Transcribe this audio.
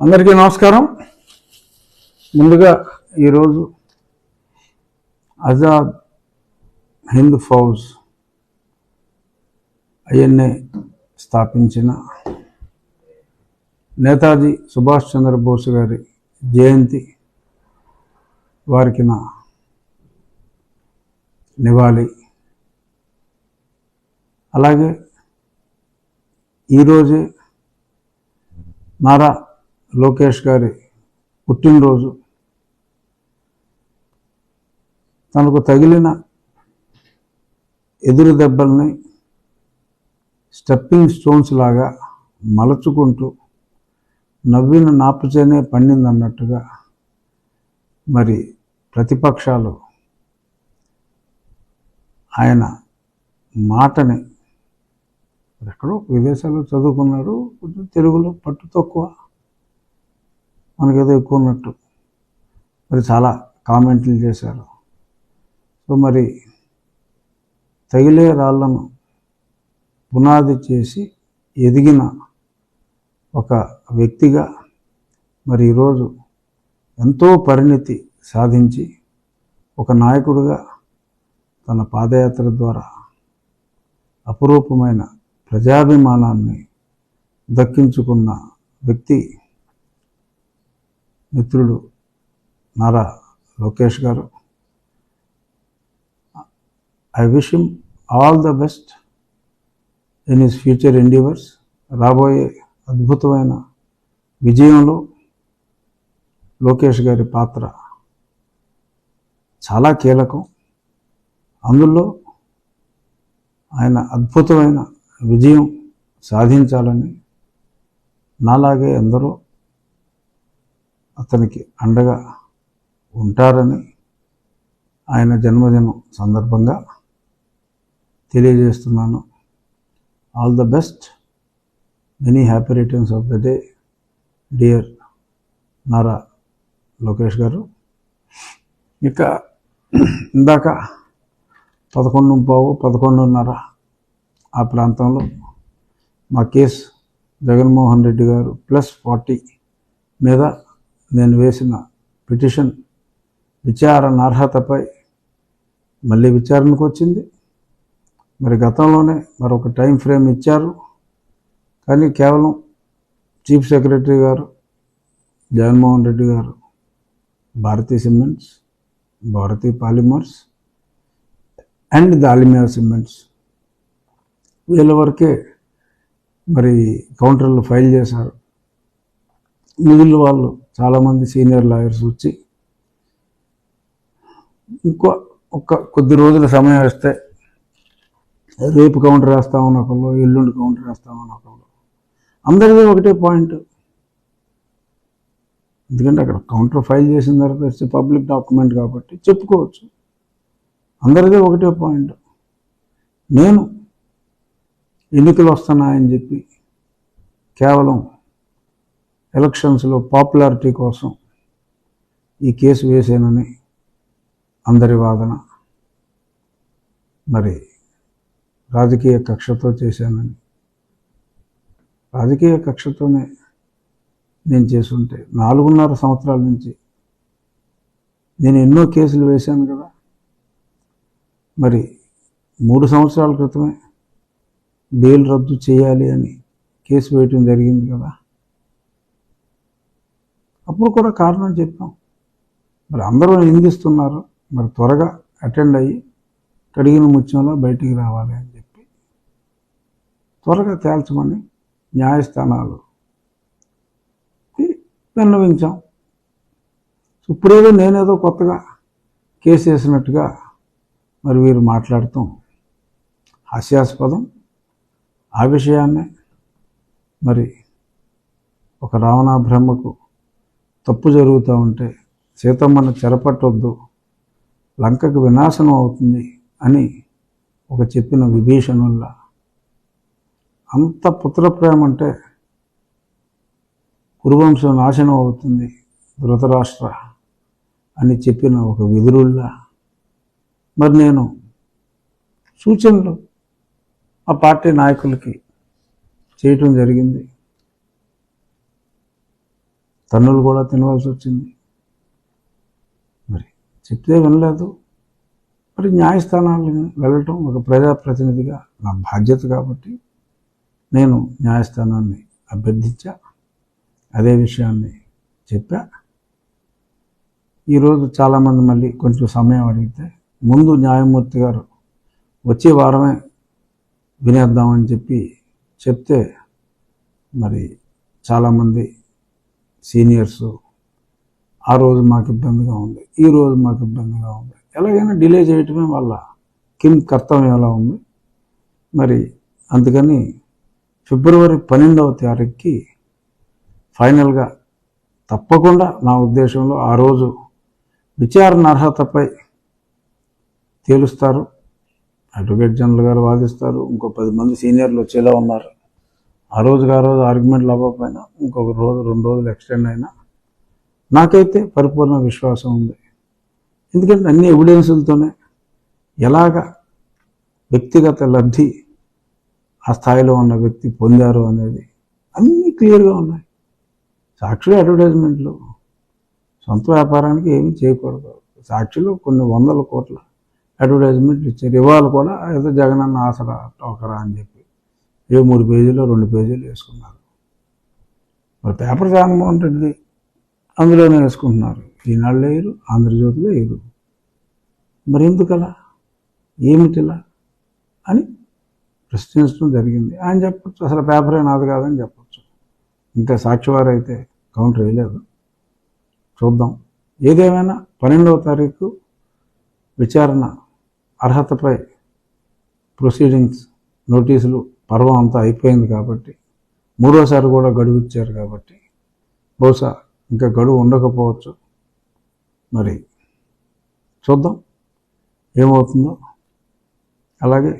అందరికీ నమస్కారం. ముందుగా ఈరోజు ఆజాద్ హింద్ ఫౌజ్ ఐఎన్ఏ స్థాపించిన నేతాజీ సుభాష్ చంద్రబోస్ గారి జయంతి వారికి నా నివాళి. అలాగే ఈరోజే నారా లోకేష్ గారి పుట్టినరోజు. తనకు తగిలిన ఎదురు దెబ్బల్ని స్టెప్పింగ్ స్టోన్స్ లాగా మలచుకుంటూ నవ్విన నాపుచేనే పండింది అన్నట్టుగా మరి ప్రతిపక్షాలు ఆయన మాటని ఎక్కడో విదేశాల్లో చదువుకున్నాడు కొంచెం తెలుగులో పట్టు తక్కువ. మనకేదో ఎక్కువ ఉన్నట్టు మరి చాలా కామెంట్లు చేశారు. సో మరి తగిలే రాళ్ళను పునాది చేసి ఎదిగిన ఒక వ్యక్తిగా మరి ఈరోజు ఎంతో పరిణితి సాధించి ఒక నాయకుడిగా తన పాదయాత్ర ద్వారా అపురూపమైన ప్రజాభిమానాన్ని దక్కించుకున్న వ్యక్తి మిత్రుడు నారా లోకేష్ గారు. I wish him all the best in his future endeavours రాబోయే అద్భుతమైన విజయంలో లోకేష్ గారి పాత్ర చాలా కీలకం. అందులో ఆయన అద్భుతమైన విజయం సాధించాలని నాలాగే ఎందరో అతనికి అండగా ఉంటారని ఆయన జన్మదినం సందర్భంగా తెలియజేస్తున్నాను. All the best many happy returns of the day dear Nara Lokesh గారు. ఇక ఇందాక పదకొండు పావు పదకొండున్నర ఆ ప్రాంతంలో మా కేసు జగన్మోహన్ రెడ్డి గారు ప్లస్ ఫార్టీ మీద నేను వేసిన పిటిషన్ విచారణ అర్హతపై మళ్ళీ విచారణకు వచ్చింది. మరి గతంలోనే మరొక టైం ఫ్రేమ్ ఇచ్చారు. కానీ కేవలం చీఫ్ సెక్రటరీ గారు జగన్మోహన్ రెడ్డి గారు Bharathi cements Bharathi polymers and Dalmia cements వీళ్ళ వరకే మరి కౌంటర్లు ఫైల్ చేశారు. మిగిలిన వాళ్ళు చాలామంది సీనియర్ లాయర్స్ వచ్చి ఇంకో ఒక కొద్ది రోజుల సమయం వస్తే రేపు కౌంటర్ వేస్తామని ఒకళ్ళు ఎల్లుండి కౌంటర్ వేస్తామని ఒకళ్ళు. అందరిది ఒకటే పాయింట్. ఎందుకంటే అక్కడ కౌంటర్ ఫైల్ చేసిన తర్వాత ఇట్స్ పబ్లిక్ డాక్యుమెంట్ కాబట్టి చెప్పుకోవచ్చు. అందరిది ఒకటే పాయింట్. నేను ఎన్నికలు వస్తున్నాయని చెప్పి కేవలం ఎలక్షన్స్లో పాపులారిటీ కోసం ఈ కేసు వేసానని అందరి వాదన. మరి రాజకీయ కక్షతో చేశానని రాజకీయ కక్షతోనే నేను చేసుంటే నాలుగున్నర సంవత్సరాల నుంచి నేను ఎన్నో కేసులు వేశాను కదా. మరి మూడు సంవత్సరాల క్రితమే బెయిల్ రద్దు చేయాలి అని కేసు వేయటం జరిగింది కదా. అప్పుడు కూడా కారణం చెప్పాం. మరి అందరూ నిందిస్తున్నారు. మరి త్వరగా అటెండ్ అయ్యి కడిగిన ముత్యంలో బయటికి రావాలి అని చెప్పి త్వరగా తేల్చమని న్యాయస్థానాలు విన్నవించాం. ఇప్పుడేదో నేనేదో కొత్తగా కేసు వేసినట్టుగా మరి వీరు మాట్లాడటం హాస్యాస్పదం ఆ విషయాన్నే మరి ఒక రావణా బ్రహ్మకు తప్పు జరుగుతూ ఉంటే సీతమ్మను చెరపట్టొద్దు లంకకు వినాశనం అవుతుంది అని ఒక చెప్పిన విభీషణుల్లా. అంత పుత్రప్రేమ అంటే కురువంశం నాశనం అవుతుంది ధృతరాష్ట్ర అని చెప్పిన ఒక విధురుల్లా మరి నేను సూచనలు ఆ పార్టీ నాయకులకి చేయటం జరిగింది. తన్నులు కూడా తినవలసి వచ్చింది. మరి చెప్తే వినలేదు. మరి న్యాయస్థానాలకు వెళ్ళటం ఒక ప్రజాప్రతినిధిగా నా బాధ్యత కాబట్టి నేను న్యాయస్థానాన్ని అభ్యర్థించా అదే విషయాన్ని చెప్పా. ఈరోజు చాలామంది మళ్ళీ కొంచెం సమయం అడిగితే ముందు న్యాయమూర్తి గారు వచ్చే వారమే వినేద్దామని చెప్పి చెప్తే మరి చాలామంది సీనియర్స్ ఆ రోజు మాకు ఇబ్బందిగా ఉంది ఈ రోజు మాకు ఇబ్బందిగా ఉంది. ఎలాగైనా డిలే చేయటమే వాళ్ళ కిమ్ కర్తవ్యం ఎలా ఉంది? మరి అందుకని ఫిబ్రవరి పన్నెండవ తారీఖుకి ఫైనల్గా తప్పకుండా నా ఉద్దేశంలో ఆ రోజు విచారణ అర్హతపై తేలుస్తారు. అడ్వకేట్ జనరల్ గారు వాదిస్తారు. ఇంకో పది మంది సీనియర్లు వచ్చేలా ఉన్నారు. ఆ రోజుకి ఆ రోజు ఆర్గ్యుమెంట్లు అవ్వకపోయినా ఇంకొక రోజు రెండు రోజులు ఎక్స్టెండ్ అయినా నాకైతే పరిపూర్ణ విశ్వాసం ఉంది. ఎందుకంటే అన్ని ఎవిడెన్సులతోనే ఎలాగ వ్యక్తిగత లబ్ధి ఆ స్థాయిలో ఉన్న వ్యక్తి పొందారు అనేది అన్నీ క్లియర్గా ఉన్నాయి. సాక్షులు అడ్వర్టైజ్మెంట్లు సొంత వ్యాపారానికి ఏమీ చేయకూడదు. సాక్షులు కొన్ని వందల కోట్ల అడ్వర్టైజ్మెంట్లు ఇచ్చారు. ఇవాళ కూడా ఏదో జగనన్న ఆసరా టోకరా అని చెప్పి ఏ మూడు పేజీలు రెండు పేజీలు వేసుకున్నారు. మరి పేపర్ జగన్మోహన్ రెడ్డిది అందులోనే వేసుకుంటున్నారు. ఈనాళ్ళు వేయరు ఆంధ్రజ్యోతిలో వేయరు మరి ఎందుకలా? ఏమిటిలా? అని ప్రశ్నించడం జరిగింది. ఆయన చెప్పచ్చు అసలు పేపరే నాది కాదని చెప్పచ్చు. ఇంకా సాక్షివారు అయితే కౌంటర్ వేయలేదు. చూద్దాం. ఏదేమైనా పన్నెండవ తారీఖు విచారణ అర్హతపై ప్రొసీడింగ్స్ నోటీసులు పర్వం అంతా అయిపోయింది కాబట్టి మూడోసారి కూడా గడువు ఇచ్చారు కాబట్టి బహుశా ఇంకా గడువు ఉండకపోవచ్చు. మరి చూద్దాం ఏమవుతుందో. అలాగే